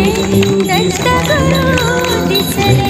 दत्त गुरु दिसले.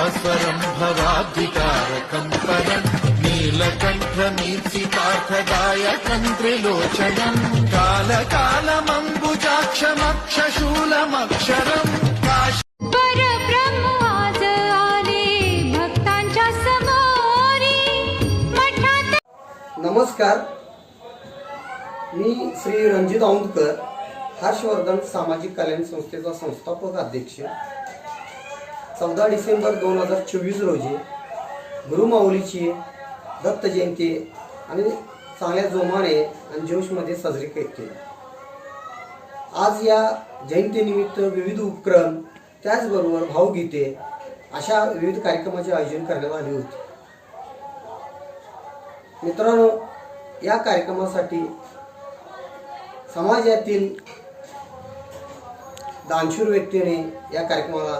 भास्वरम् भवाब्धिकारकम् परम् नीलकण्ठमीर्तिकार्थदायकम् त्रिलोचनम् कालकालमम्बुजाक्षमक्षशूलमक्षरम् काश परब्रह्म आज आले भक्तांच्या समोरी मठात नमस्कार. मी श्री रणजित औंधकर हर्षवर्धन सामाजिक कल्याण संस्थेचा संस्थापक अध्यक्ष. चौदा डिसेंबर दोन हजार चोवीस रोजी गुरुमाऊलीची दत्त जयंती आणि चांगल्या जोमाने आणि जोशमध्ये साजरी केली. आज या जयंतीनिमित्त विविध उपक्रम त्याचबरोबर भावगीते अशा विविध कार्यक्रमाचे आयोजन करण्यात आले होते. मित्रांनो या कार्यक्रमासाठी समाजातील दानशूर व्यक्तीने या कार्यक्रमाला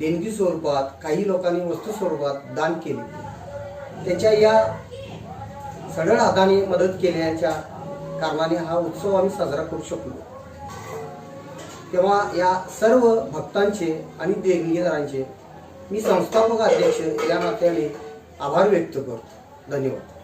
देणगी स्वरूपात काही लोकांनी वस्तू स्वरूपात दान केले. त्याच्या या सढळ हाताने मदत केल्याच्या कारणाने हा उत्सव आम्ही साजरा करू शकलो. तेव्हा या सर्व भक्तांचे आणि देणगीदारांचे मी संस्थापक अध्यक्ष या नात्याने आभार व्यक्त करतो. धन्यवाद.